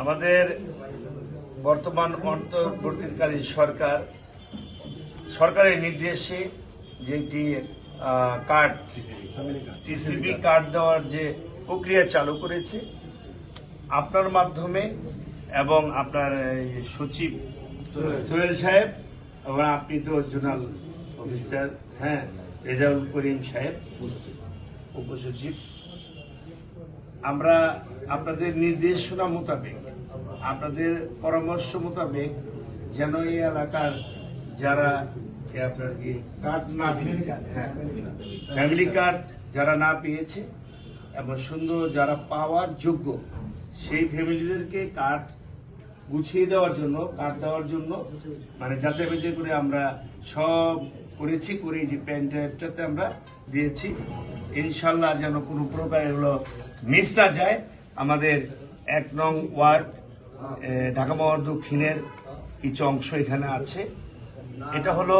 আমাদের বর্তমান অন্তর্বর্তীকালীন সরকার, সরকারের নির্দেশে যেটি কার্ড টিসিবি কার্ড দেওয়ার যে প্রক্রিয়া চালু করেছে, আপনার মাধ্যমে এবং আপনার সচিব সোহেল সাহেব এবং আপনি তো জোনাল অফিসার হ্যাঁ রেজাউল করিম সাহেব উপসচিব। আমরা আপনাদের নির্দেশনা মোতাবেক আপনাদের পরামর্শ মোতাবেক যেন এই এলাকার যারা আপনার কি কার্ড না ফ্যামিলি কার্ড যারা না পেয়েছে এবং সুন্দর যারা পাওয়ার যোগ্য সেই ফ্যামিলিদেরকে কার্ড গুছিয়ে দেওয়ার জন্য কার্ড দেওয়ার জন্য মানে যাচাই বাছাই করে আমরা সব করেছি করে যে পেন ড্রাইভটাতে আমরা দিয়েছি। ইনশাল্লাহ যেন কোনো প্রকার এগুলো মিস না যায়। আমাদের এক নং ওয়ার্ড ঢাকা মহানগর দক্ষিণের কিছু অংশ এখানে আছে। এটা হলো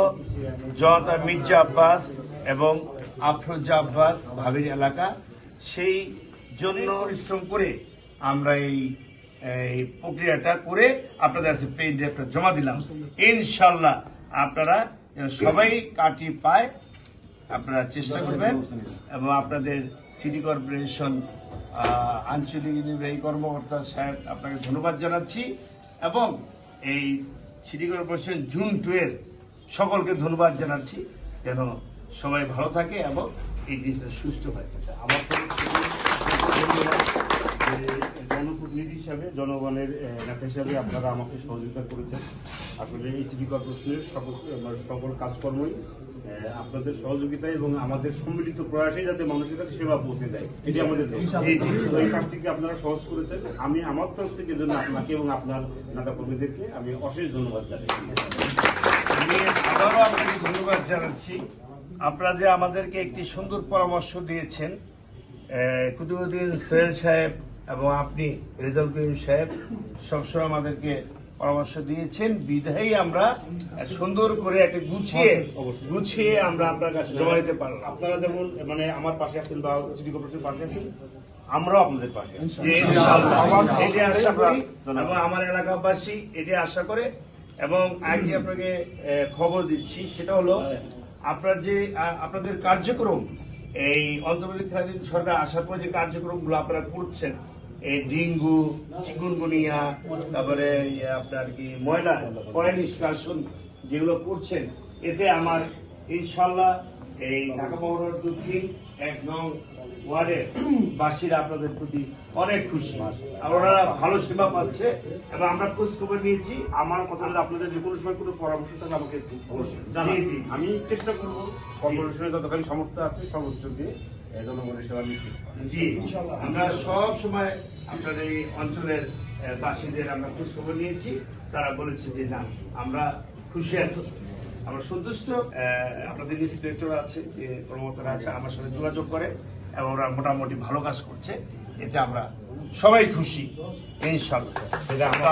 জনতা মির্জা আব্বাস এবং আফরোজা আব্বাস ভাবির এলাকা। সেই জন্য পরিশ্রম করে আমরা এই এই প্রক্রিয়াটা করে আপনাদের কাছে পেইন্ট একটা জমা দিলাম। ইনশাল্লাহ আপনারা সবাই কাটি পায়, আপনারা চেষ্টা করবেন এবং আপনাদের সিটি কর্পোরেশন আঞ্চলিক নির্বাহী কর্মকর্তা স্যার, আপনাকে ধন্যবাদ জানাচ্ছি এবং এই সিটি কর্পোরেশন জুন টু এর সকলকে ধন্যবাদ জানাচ্ছি। যেন সবাই ভালো থাকে এবং এই জিনিসটা সুস্থ হয়ে। থাকে আমার জনপ্রতিনিধি হিসাবে জনগণের নেতা হিসাবে আপনারা আমাকে সহযোগিতা করেছেন। আসলে এই সিটি কর্পোরেশনের সকল সকল কাজকর্মই আপনাদের সহযোগিতায় এবং আমাদের সম্মিলিত প্রয়াসে যাতে মানুষের কাছে সেবা পৌঁছে দেয়। এটি আমাদের এই কাজটিকে আপনারা সহজ করেছেন? আমি আমার তরফ থেকে জন্য আপনাকে এবং আপনার নেতা কর্মীদেরকে আমি অশেষ ধন্যবাদ জানাই। আমি আবারও আপনাকে ধন্যবাদ জানাচ্ছি। আপনারা যে আমাদেরকে একটি সুন্দর পরামর্শ দিয়েছেন কুতুবুদ্দিন সোহেল সাহেব এবং আপনি রেজাল করিম সাহেব সবসময় আমাদেরকে পরামর্শ দিয়েছেন। বিধায়ী আমরা সুন্দর করে একটা গুছিয়ে গুছিয়ে আমরা আপনার কাছে জমা দিতে পারলাম। আপনারা যেমন মানে আমার পাশে আছেন বা সিটি কর্পোরেশনের পাশে আছেন আমরাও আপনাদের পাশে এটি আশা করি এবং আমার এলাকাবাসী এটি আশা করে এবং আজকে আপনাকে খবর দিচ্ছি সেটা হলো আপনার যে আপনাদের কার্যক্রম এই অন্তর্বর্তীকালীন সরকার আসার পর যে কার্যক্রমগুলো আপনারা করছেন এই ডেঙ্গু চিকুনগুনিয়া তারপরে আপনার কি ময়লা পয় নিষ্কাশন যেগুলো করছেন এতে আমার ইনশাল্লাহ এই ঢাকা মহানগর দক্ষিণ এক নং ওয়ার্ডের বাসীরা আপনাদের প্রতি অনেক খুশি। আর ওনারা ভালো সেবা পাচ্ছে এবং আমরা খোঁজ খবর নিয়েছি। আমার কথা আপনাদের যে কোনো সময় কোনো পরামর্শ থাকলে আমাকে। আমি চেষ্টা করব কর্পোরেশনের যতখানি সামর্থ্য আছে সর্বোচ্চ দিয়ে জনগণের সেবা নিশ্চিত জি আমরা সব সময় আপনার এই অঞ্চলের বাসীদের আমরা খোঁজ খবর নিয়েছি। তারা বলেছে যে না, আমরা খুশি আছি। আমরা সন্তুষ্ট। আপনাদের ইন্সপেক্টর আছে, যে কর্মকর্তারা আছে, আমার সাথে যোগাযোগ করে এবং ওরা মোটামুটি ভালো কাজ করছে। এতে আমরা সবাই খুশি ইনশাল্লাহ এটা আমরা